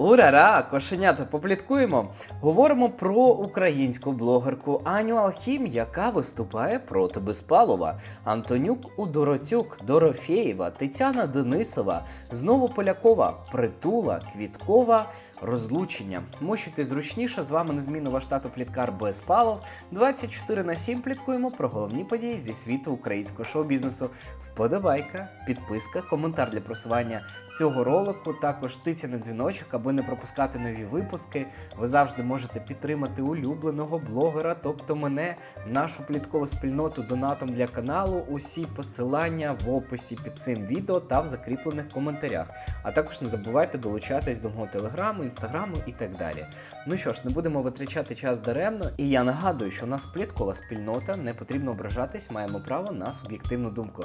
Урара, кошенята, попліткуємо. Говоримо про українську блогерку Аню Алхім, яка виступає проти Безпалова, Антонюк Удоротюк, Дорофєєва, Тетяна Денисова, знову Полякова, Притула, Квіткова. Розлучення. Мощуйте зручніше. З вами незмінно ваш тато Пліткар Безпалов. 24 на 7 пліткуємо про головні події зі світу українського шоу-бізнесу. Вподобайка, підписка, коментар для просування цього ролику. Також тиця на дзвіночок, аби не пропускати нові випуски. Ви завжди можете підтримати улюбленого блогера, тобто мене, нашу пліткову спільноту донатом для каналу. Усі посилання в описі під цим відео та в закріплених коментарях. А також не забувайте долучатись до мого телеграму, інстаграму і так далі. Ну що ж, не будемо витрачати час даремно. І я нагадую, що у нас пліткова спільнота, не потрібно ображатись, маємо право на суб'єктивну думку.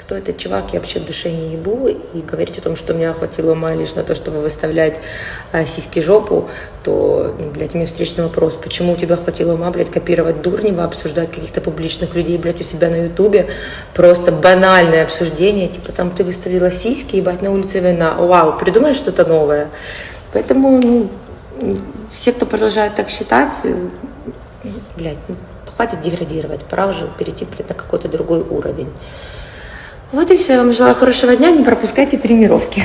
Кто этот чувак, я вообще в душе не ебу. И говорить о том, что у меня хватило ума лишь на то, чтобы выставлять а, сиськи жопу, то, ну, блядь, меня встречный вопрос. Почему у тебя хватило ума, блядь, копировать Дурнева, обсуждать каких-то публичных людей, блядь, у себя на ютубе? Просто банальное обсуждение. Типа, там ты выставила сиськи, ебать, на улице война. Вау, придумай что-то новое. Поэтому, ну, все, кто продолжает так считать, блядь, ну, хватит деградировать. Пора уже перейти, блядь, на какой-то другой уровень. Вот и все. Я вам желаю хорошего дня. Не пропускайте тренировки.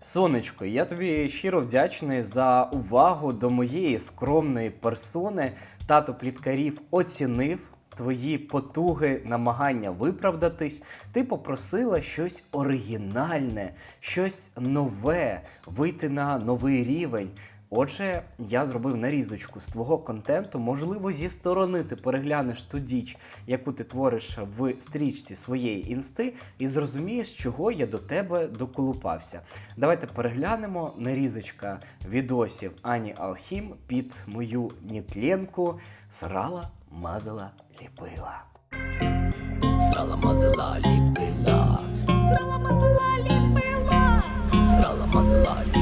Сонечко, я тобі щиро вдячний за увагу до моєї скромної персони. Тато пліткарів оцінив твої потуги, намагання виправдатись. Ти попросила щось оригінальне, щось нове, вийти на новий рівень. Отже, я зробив нарізочку з твого контенту. Можливо, зі сторони ти переглянеш ту діч, яку ти твориш в стрічці своєї інсти, і зрозумієш, чого я до тебе доколупався. Давайте переглянемо нарізочка відосів Ані Алхім під мою нітленку Срала, мазала, ліпила. Срала мазала ліпила. Срала мазала ліпила. Срала мазала ліпила.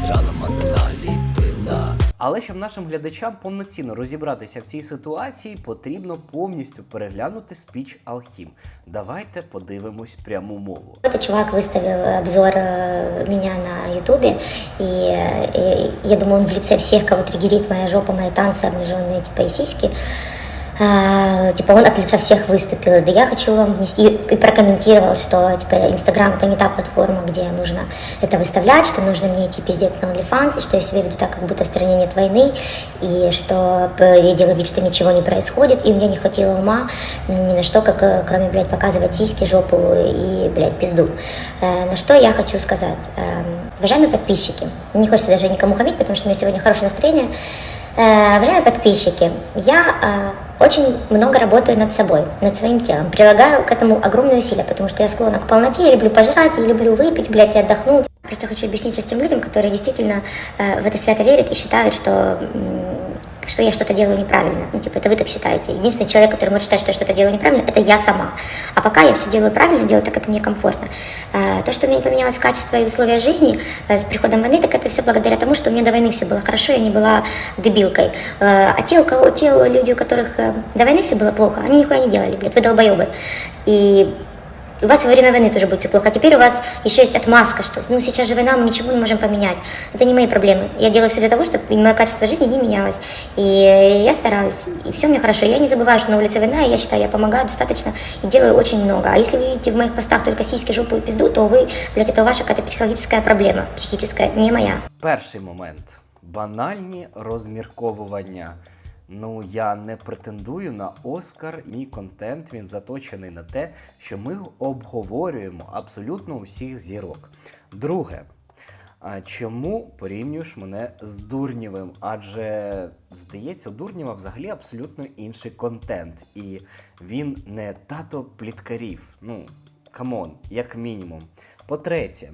Срала мазала ліпила. Але щоб нашим глядачам повноцінно розібратися в цій ситуації, потрібно повністю переглянути спіч Алхім. Давайте подивимось пряму мову. Этот чувак выставил обзор э, меня на ютубе, и, э, я думаю, он в лице всех, кого триггерит моя жопа, мои танцы, обнаженные типа и сиськи, а, типа он от лица всех выступил. Да я хочу вам внести и прокомментировал, что типа Инстаграм это не та платформа, где нужно это выставлять, что нужно мне идти пиздец на OnlyFans, и что я себя веду так, как будто в стране нет войны, и что э, я делаю вид, что ничего не происходит, и меня не хватило ума ни на что, как э, кроме, блядь, показывать сиськи, жопу и, блядь, пизду. Э, На что я хочу сказать. Эм, Уважаемые подписчики, не хочется даже никому хамить, потому что у меня сегодня хорошее настроение. Э, Уважаемые подписчики, я э, очень много работаю над собой, над своим телом. Прилагаю к этому огромные усилия, потому что я склонна к полноте, я люблю пожрать, я люблю выпить, блядь, и отдохнуть. Просто хочу объяснить сейчас тем людям, которые действительно э, в это свято верят и считают, что, что я что-то делаю неправильно. Ну, типа, это вы так считаете. Единственный человек, который может считать, что я что-то делаю неправильно, это я сама. А пока я все делаю правильно, делаю так, как мне комфортно. Э, то, что у меня не поменялось качество и условия жизни э, с приходом войны, так это все благодаря тому, что у меня до войны все было хорошо, я не была дебилкой. Э, а те, у кого, те люди, у которых до войны все было плохо, они нихуя не делали, блядь, вы долбоебы. И у вас во время войны тоже будет все плохо. А теперь у вас еще есть отмазка, что ну сейчас же война, мы ничего не можем поменять. Это не мои проблемы. Я делаю все для того, чтобы мое качество жизни не менялось. И я стараюсь. И все мне хорошо. Я не забываю, что на улице война, и я считаю, я помогаю достаточно и делаю очень много. А если вы видите в моих постах только сиськи, жопу и пизду, то вы, блядь, это ваша какая-то психологическая проблема. Психическая, не моя. Перший момент банальні розмірковування. Ну, я не претендую на Оскар. Мій контент він заточений на те, що ми обговорюємо абсолютно усіх зірок. Друге, чому порівнюєш мене з Дурнєвим? Адже здається, у Дурнєва взагалі абсолютно інший контент, і він не тато пліткарів. Ну, камон, як мінімум. По-третє,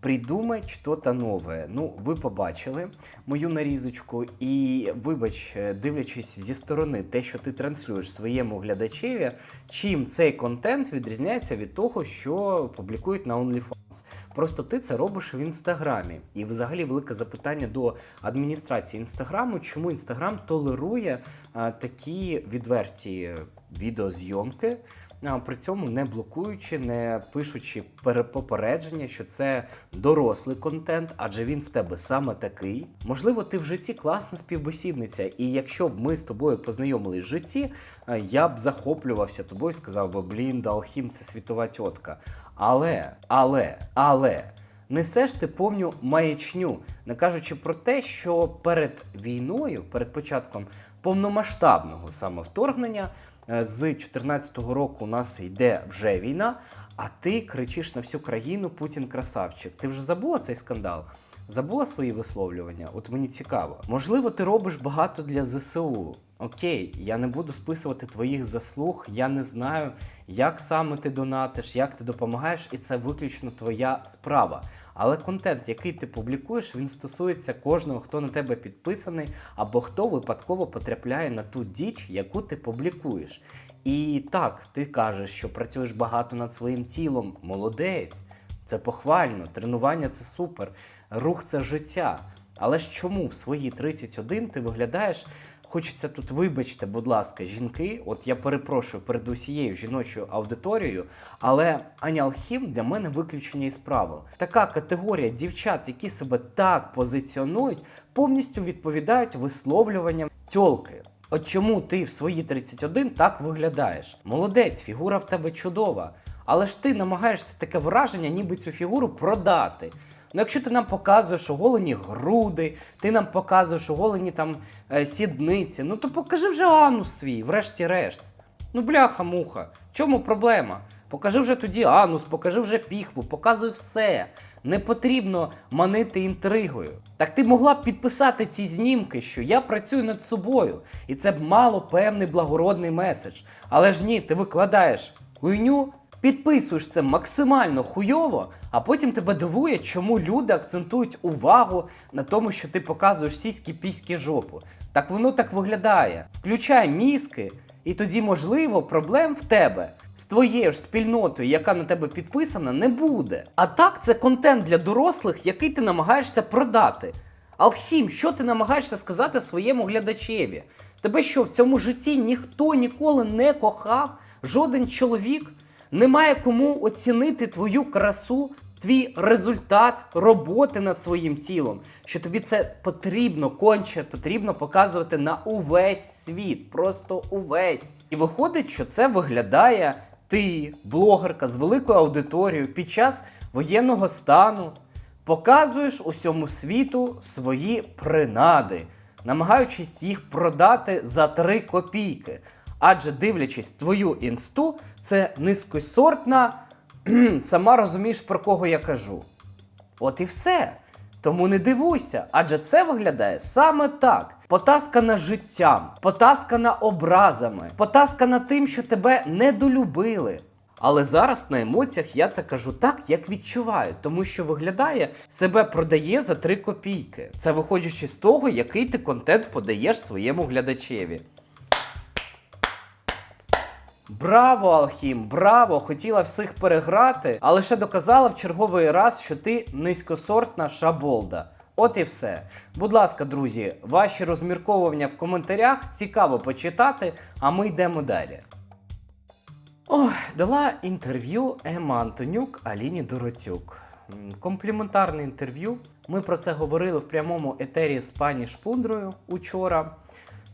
Придумай что-то нове. Ну, ви побачили мою нарізочку, і вибач, е, дивлячись зі сторони, те, що ти транслюєш своєму глядачеві, чим цей контент відрізняється від того, що публікують на OnlyFans. Просто ти це робиш в інстаграмі. І взагалі велике запитання до адміністрації інстаграму, чому інстаграм толерує а, такі відверті відеозйомки. При цьому не блокуючи, не пишучи пере- попередження, що це дорослий контент, адже він в тебе саме такий. Можливо, ти в житті класна співбесідниця, і якщо б ми з тобою познайомились в житті, е, я б захоплювався тобою сказав би, блін, Далхім це світова тітка. Але, але, але. Несеш ти повню маячню, не кажучи про те, що перед війною, перед початком повномасштабного саме вторгнення, е, з 2014 року у нас йде вже війна, а ти кричиш на всю країну Путін красавчик. Ти вже забула цей скандал? Забула свої висловлювання? От мені цікаво. Можливо, ти робиш багато для ЗСУ. Окей, я не буду списувати твоїх заслуг, я не знаю, як саме ти донатиш, як ти допомагаєш, і це виключно твоя справа. Але контент, який ти публікуєш, він стосується кожного, хто на тебе підписаний, або хто випадково потрапляє на ту діч, яку ти публікуєш. І так, ти кажеш, що працюєш багато над своїм тілом, молодець. Це похвально, тренування це супер, рух це життя. Але ж чому в свої 31 ти виглядаєш? Хочеться тут, вибачте, будь ласка, жінки. От я перепрошую перед усією жіночою аудиторією, але Аня Алхім для мене виключення із правил. Така категорія дівчат, які себе так позиціонують, повністю відповідають висловлюванням тьолки. От чому ти в свої 31 так виглядаєш? Молодець, фігура в тебе чудова. Але ж ти намагаєшся таке враження, ніби цю фігуру продати. Ну, якщо ти нам показуєш оголені груди, ти нам показуєш оголені там е, сідниці, ну то покажи вже анус свій, врешті-решт. Ну, бляха-муха, чому проблема? Покажи вже тоді анус, покажи вже піхву, показуй все. Не потрібно манити інтригою. Так ти могла б підписати ці знімки, що я працюю над собою, і це б мало певний благородний меседж. Але ж ні, ти викладаєш хуйню, підписуєш це максимально хуйово, а потім тебе дивує, чому люди акцентують увагу на тому, що ти показуєш сіські піськи жопу. Так воно так виглядає. Включай мізки, і тоді, можливо, проблем в тебе з твоєю ж спільнотою, яка на тебе підписана, не буде. А так, це контент для дорослих, який ти намагаєшся продати. Алхім, що ти намагаєшся сказати своєму глядачеві? Тебе що в цьому житті ніхто ніколи не кохав, жоден чоловік немає кому оцінити твою красу, твій результат роботи над своїм тілом. Що тобі це потрібно, конче потрібно показувати на увесь світ, просто увесь. І виходить, що це виглядає ти, блогерка з великою аудиторією під час воєнного стану, показуєш усьому світу свої принади, намагаючись їх продати за 3 копійки. Адже дивлячись твою інсту, це низькосортна, сама розумієш, про кого я кажу. От і все. Тому не дивуйся, адже це виглядає саме так: потаскана життям, потаскана образами, потаскана тим, що тебе недолюбили. Але зараз на емоціях я це кажу так, як відчуваю, тому що виглядає, себе продає за 3 копійки. Це виходячи з того, який ти контент подаєш своєму глядачеві. Браво, Алхім, браво! Хотіла всіх переграти, а лише доказала в черговий раз, що ти низькосортна шаболда. От і все. Будь ласка, друзі, ваші розмірковування в коментарях цікаво почитати, а ми йдемо далі. Ох, дала інтерв'ю Ема Антонюк Аліні Дороцюк. Компліментарне інтерв'ю. Ми про це говорили в прямому етері з пані Шпундрою учора.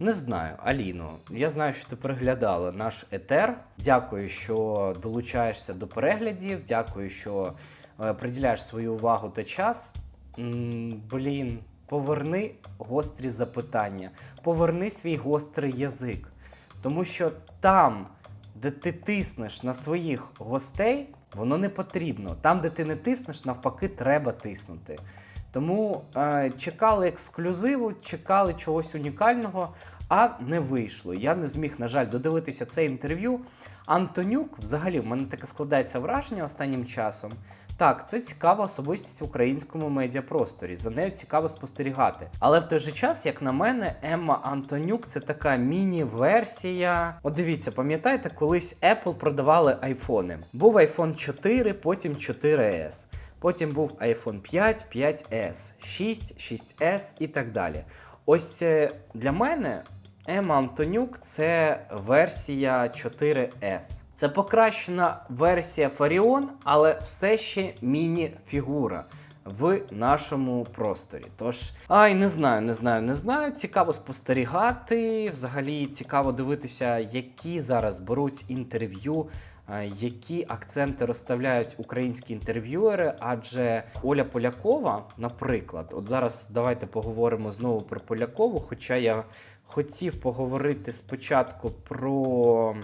Не знаю, Аліно, я знаю, що ти переглядала наш етер. Дякую, що долучаєшся до переглядів. Дякую, що е, приділяєш свою увагу та час. Блін, поверни гострі запитання, поверни свій гострий язик. Тому що там, де ти тиснеш на своїх гостей, воно не потрібно. Там, де ти не тиснеш, навпаки, треба тиснути. Тому е, чекали ексклюзиву, чекали чогось унікального, а не вийшло. Я не зміг, на жаль, додивитися це інтерв'ю. Антонюк, взагалі, в мене таке складається враження останнім часом, Так, це цікава особистість в українському медіапросторі. За нею цікаво спостерігати. Але в той же час, як на мене, Емма Антонюк це така міні-версія. От дивіться, пам'ятаєте, колись Apple продавали айфони. Був iPhone 4, потім 4S. Потім був iPhone 5, 5S, 6, 6S і так далі. Ось е, для мене Ема Антонюк це версія 4S. Це покращена версія Фаріон, але все ще міні-фігура в нашому просторі. Тож, ай, не знаю, не знаю, не знаю. Цікаво спостерігати. Взагалі цікаво дивитися, які зараз беруть інтерв'ю. Е, Які акценти розставляють українські інтерв'юери? Адже Оля Полякова, наприклад, от зараз давайте поговоримо знову про Полякову. Хоча я хотів поговорити спочатку про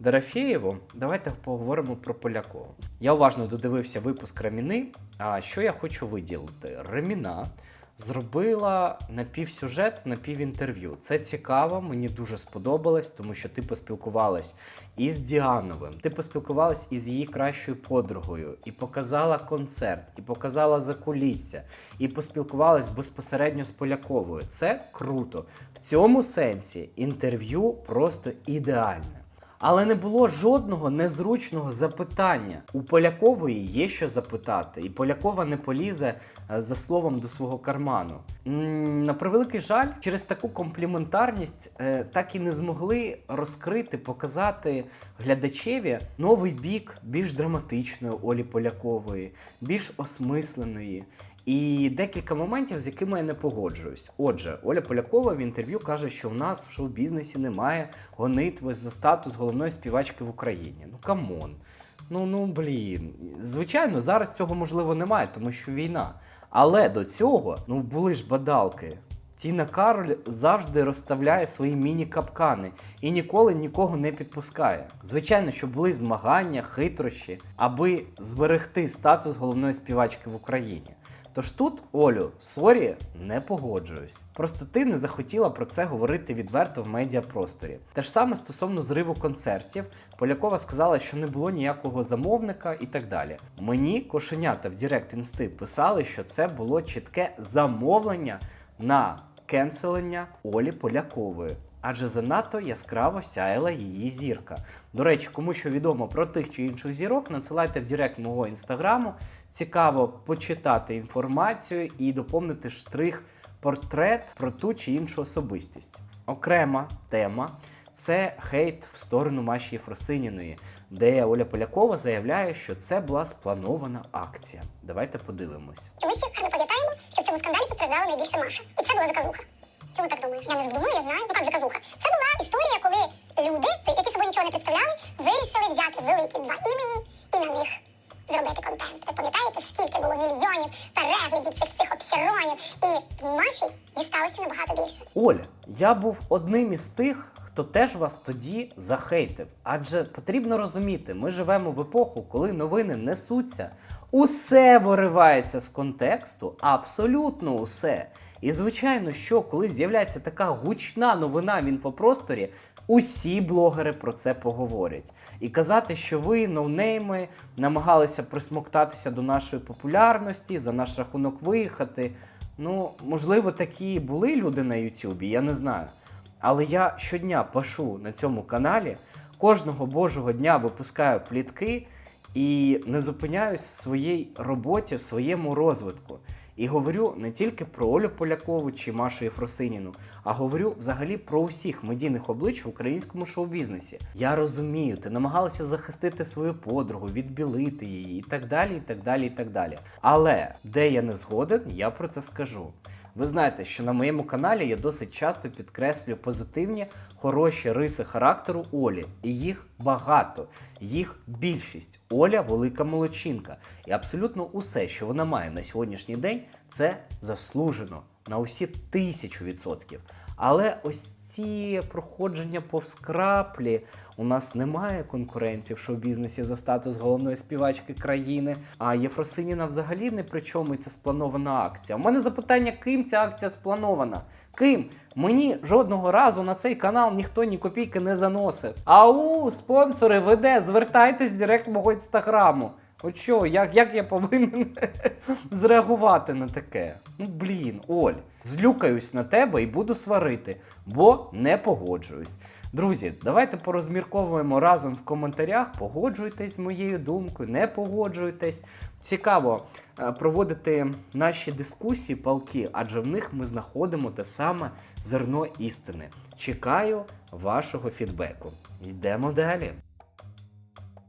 Дорофєєву, давайте поговоримо про Полякову. Я уважно додивився випуск Реміни. А що я хочу виділити? Реміна зробила напівсюжет, напівінтерв'ю. Це цікаво, мені дуже сподобалось, тому що ти поспілкувалась із Діановим, ти поспілкувалась із її кращою подругою, і показала концерт, і показала закулісся, і поспілкувалась безпосередньо з Поляковою. Це круто. В цьому сенсі інтерв'ю просто ідеальне. Але не було жодного незручного запитання. У Полякової є що запитати, і Полякова не полізе е, за словом до свого карману. На превеликий жаль, через таку компліментарність е, так і не змогли розкрити, показати глядачеві новий бік більш драматичної Олі Полякової, більш осмисленої. І декілька моментів, з якими я не погоджуюсь. Отже, Оля Полякова в інтерв'ю каже, що в нас в шоу-бізнесі немає гонитви за статус головної співачки в Україні. Ну камон. Ну ну блін. Звичайно, зараз цього можливо немає, тому що війна. Але до цього ну були ж бадалки. Тіна Кароль завжди розставляє свої міні-капкани і ніколи нікого не підпускає. Звичайно, що були змагання, хитрощі, аби зберегти статус головної співачки в Україні. Тож тут, Олю, сорі, не погоджуюсь. Просто ти не захотіла про це говорити відверто в медіапросторі. Те ж саме стосовно зриву концертів, Полякова сказала, що не було ніякого замовника і так далі. Мені кошенята в Директ Інсти писали, що це було чітке замовлення на кенселення Олі Полякової. Адже занадто яскраво сяяла її зірка. До речі, кому що відомо про тих чи інших зірок, надсилайте в Директ мого інстаграму. Цікаво почитати інформацію і доповнити штрих портрет про ту чи іншу особистість. Окрема тема це хейт в сторону Маші Єфросиніної, де Оля Полякова заявляє, що це була спланована акція. Давайте подивимось. Ми всі гарно пам'ятаємо, що в цьому скандалі постраждала найбільше Маша. І це була заказуха. Чому так думаєш? Я не думаю, я знаю. Ну як заказуха? Це була історія, коли люди, які собою нічого не представляли, вирішили взяти великі два імені і на них зробити контент. Ви пам'ятаєте, скільки було мільйонів переглядів цих всіх обсіронів? І Маші дісталося набагато більше. Оля, я був одним із тих, хто теж вас тоді захейтив. Адже потрібно розуміти, ми живемо в епоху, коли новини несуться, усе виривається з контексту, абсолютно усе. І звичайно, що коли з'являється така гучна новина в інфопросторі, усі блогери про це поговорять. І казати, що ви, ноунейми, намагалися присмоктатися до нашої популярності, за наш рахунок виїхати. Ну, можливо, такі були люди на Ютубі, я не знаю. Але я щодня пашу на цьому каналі, кожного божого дня випускаю плітки і не зупиняюсь в своїй роботі, в своєму розвитку. І говорю не тільки про Олю Полякову чи Машу Єфросиніну, а говорю взагалі про усіх медійних облич в українському шоу-бізнесі. Я розумію, ти намагалася захистити свою подругу, відбілити її і так далі, і так далі, і так далі. Але де я не згоден, я про це скажу. Ви знаєте, що на моєму каналі я досить часто підкреслюю позитивні, хороші риси характеру Олі. І їх багато, їх більшість. Оля велика молочинка. І абсолютно усе, що вона має на сьогоднішній день, це заслужено на усі тисячу відсотків. Але ось ці проходження повз краплі. У нас немає конкуренції в шоу-бізнесі за статус головної співачки країни. А Єфросиніна взагалі не при чому і це спланована акція. У мене запитання, ким ця акція спланована? Ким? Мені жодного разу на цей канал ніхто ні копійки не заносив. Ау, спонсори, веде, звертайтесь в директ мого інстаграму. От що, як, як я повинен зреагувати на таке? Ну блін, Оль, злюкаюсь на тебе і буду сварити, бо не погоджуюсь. Друзі, давайте порозмірковуємо разом в коментарях. Погоджуйтесь з моєю думкою, не погоджуйтесь. Цікаво е, проводити наші дискусії, палки, адже в них ми знаходимо те саме зерно істини. Чекаю вашого фідбеку. Йдемо далі.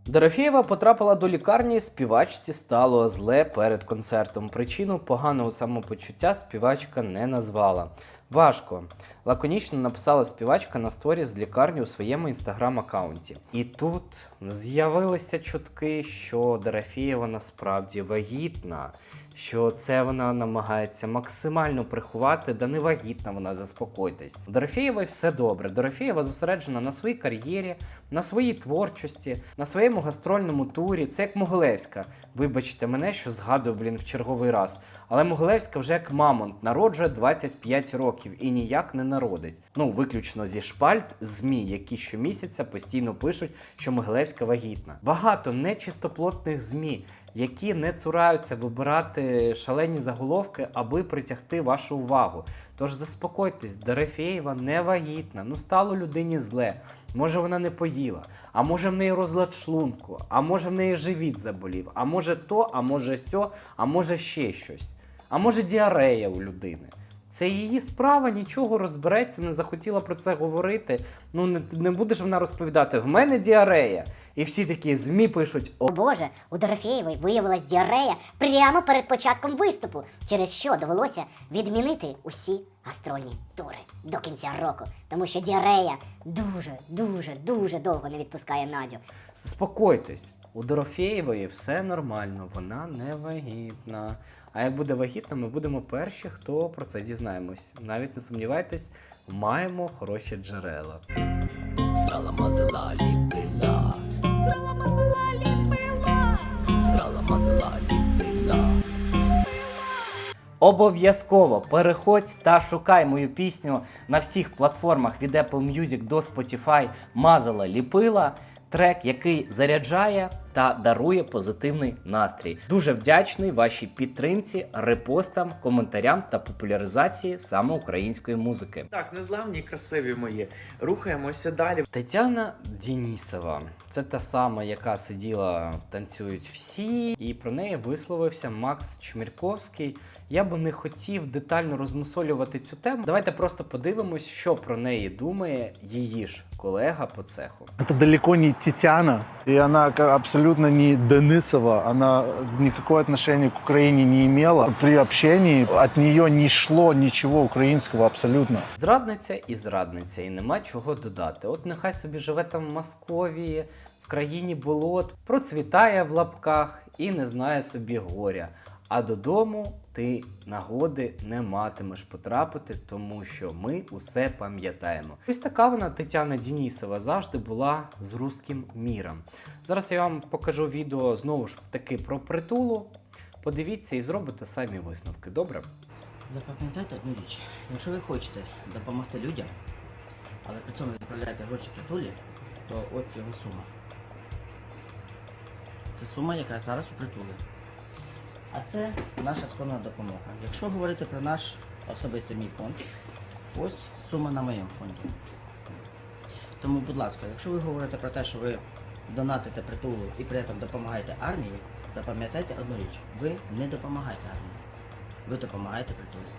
Дорофєєва потрапила до лікарні, співачці стало зле перед концертом. Причину поганого самопочуття співачка не назвала. Важко. Лаконічно написала співачка на сторі з лікарні у своєму інстаграм-аккаунті. І тут з'явилися чутки, що Дорофєєва насправді вагітна, що це вона намагається максимально приховати, да не вагітна вона, заспокойтесь. У Дорофєєвої все добре. Дорофєєва зосереджена на своїй кар'єрі, на своїй творчості, на своєму гастрольному турі. Це як Могилевська. Вибачте мене, що згадую, блін, в черговий раз. Але Могилевська вже як мамонт народжує 25 років і ніяк не народить. Ну, виключно зі шпальт ЗМІ, які щомісяця постійно пишуть, що Могилевська вагітна. Багато нечистоплотних ЗМІ, які не цураються вибирати шалені заголовки, аби притягти вашу увагу. Тож заспокойтесь, Дорофєєва не вагітна. Ну стало людині зле. Може вона не поїла, а може в неї розлад шлунку, а може в неї живіт заболів, а може то, а може сьо, а може ще щось. А може діарея у людини. Це її справа, нічого розбереться, не захотіла про це говорити. Ну не, не буде ж вона розповідати, в мене діарея. І всі такі ЗМІ пишуть: О Боже, у Дорофєєвої виявилась діарея прямо перед початком виступу, через що довелося відмінити усі гастрольні тури до кінця року, тому що діарея дуже, дуже, дуже довго не відпускає Надю. Заспокойтесь, у Дорофєєвої все нормально, вона не вагітна. А як буде вагітна, ми будемо перші, хто про це дізнаємось. Навіть не сумнівайтесь, маємо хороші джерела. Срала мазала ліпила Срала мазала ліпила. Срала мазала ліпила Обов'язково переходь та шукай мою пісню на всіх платформах від Apple Music до Spotify Мазала ліпила. Трек, який заряджає та дарує позитивний настрій. Дуже вдячний вашій підтримці, репостам, коментарям та популяризації саме української музики. Так, незламні, красиві мої. Рухаємося далі. Тетяна Дінісова це та сама, яка сиділа в танцюють всі, і про неї висловився Макс Чмірковський. Я би не хотів детально розмусолювати цю тему. Давайте просто подивимось, що про неї думає її ж колега по цеху. Это далеко не Тетяна, и она ка- абсолютно не Денисова, она никакое отношение к Украине не имела. При общении от нее не шло ничего украинского абсолютно. Зрадниця і зрадниця, і нема чого додати. От нехай собі живе там в Московії, в країні болот, процвітає в лапках і не знає собі горя. А додому ти нагоди не матимеш потрапити, тому що ми усе пам'ятаємо. Ось така вона Тетяна Дінісова завжди була з руським міром. Зараз я вам покажу відео знову ж таки про притулу. Подивіться і зробите самі висновки. Добре? Запам'ятайте одну річ. Якщо ви хочете допомогти людям, але при цьому відправляєте гроші притулі, то от його сума. Це сума, яка зараз у притулі. А це наша скромна допомога. Якщо говорити про наш особистий мій фонд, ось сума на моєму фонді. Тому, будь ласка, якщо ви говорите про те, що ви донатите притулу і при цьому допомагаєте армії, запам'ятайте одну річ. Ви не допомагаєте армії. Ви допомагаєте притулі.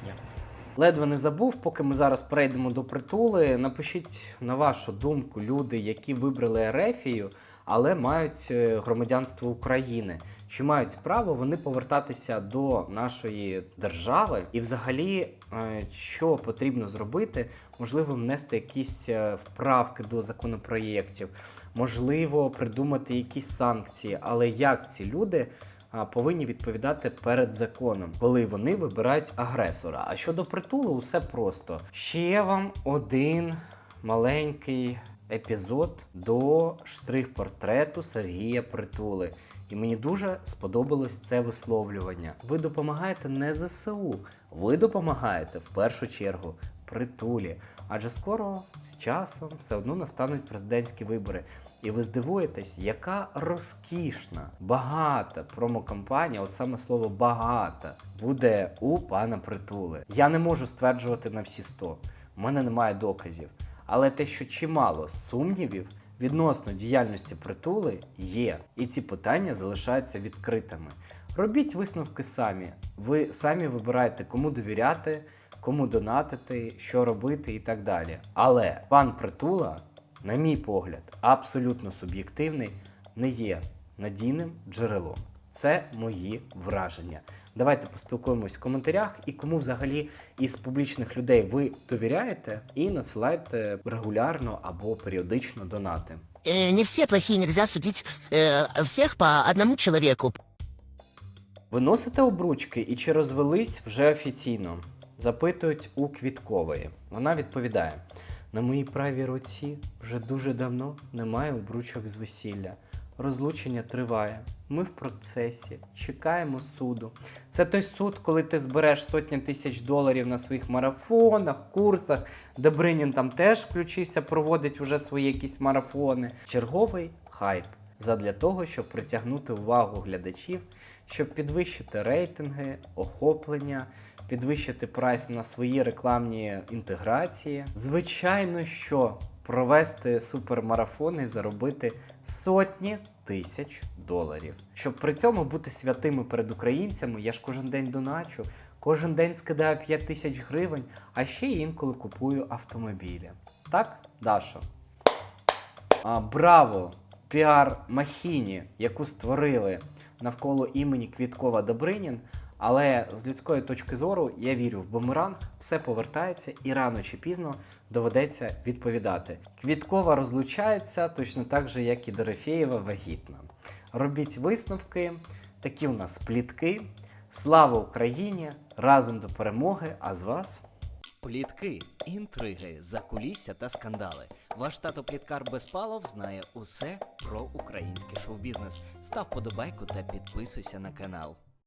Дякую. Ледве не забув, поки ми зараз перейдемо до притули. Напишіть на вашу думку люди, які вибрали Ерефію, але мають е, громадянство України. Чи мають право вони повертатися до нашої держави? І взагалі, е, що потрібно зробити? Можливо, внести якісь е, вправки до законопроєктів, можливо, придумати якісь санкції. Але як ці люди повинні відповідати перед законом, коли вони вибирають агресора. А щодо притулу, усе просто. Ще вам один маленький епізод до штрих-портрету Сергія Притули. І мені дуже сподобалось це висловлювання. Ви допомагаєте не ЗСУ, ви допомагаєте в першу чергу притулі. Адже скоро з часом все одно настануть президентські вибори. І ви здивуєтесь, яка розкішна, багата промокампанія, от саме слово багата, буде у пана притули. Я не можу стверджувати на всі 100. У мене немає доказів. Але те, що чимало сумнівів відносно діяльності притули є, і ці питання залишаються відкритими. Робіть висновки самі. Ви самі вибираєте, кому довіряти, кому донатити, що робити і так далі. Але пан Притула, на мій погляд, абсолютно суб'єктивний, не є надійним джерелом. Це мої враження. Давайте поспілкуємось в коментарях і кому взагалі із публічних людей ви довіряєте і насилайте регулярно або періодично донати. Э, не все плохие, нельзя судить э, всех по одному человеку. Ви носите обручки і чи розвелись вже офіційно? Запитують у Квіткової. Вона відповідає: на моїй правій руці вже дуже давно немає обручок з весілля. Розлучення триває. Ми в процесі, чекаємо суду. Це той суд, коли ти збереш сотні тисяч доларів на своїх марафонах, курсах. Добринін там теж включився, проводить уже свої якісь марафони. Черговий хайп задля того, щоб притягнути увагу глядачів, щоб підвищити рейтинги, охоплення, підвищити прайс на свої рекламні інтеграції. Звичайно, що провести супермарафон і заробити сотні тисяч доларів. Щоб при цьому бути святими перед українцями, я ж кожен день доначу, кожен день скидаю 5 тисяч гривень, а ще інколи купую автомобілі. Так, Дашо? А, браво! Піар махіні, яку створили навколо імені Квіткова Добринін. Але з людської точки зору я вірю в бумеранг, все повертається і рано чи пізно доведеться відповідати. Квіткова розлучається точно так же, як і Дорофєєва вагітна. Робіть висновки, такі у нас плітки. Слава Україні! Разом до перемоги! А з вас Плітки, інтриги, закулісся та скандали. Ваш тато Пліткар Безпалов знає усе про український шоу-бізнес. Став подобайку та підписуйся на канал.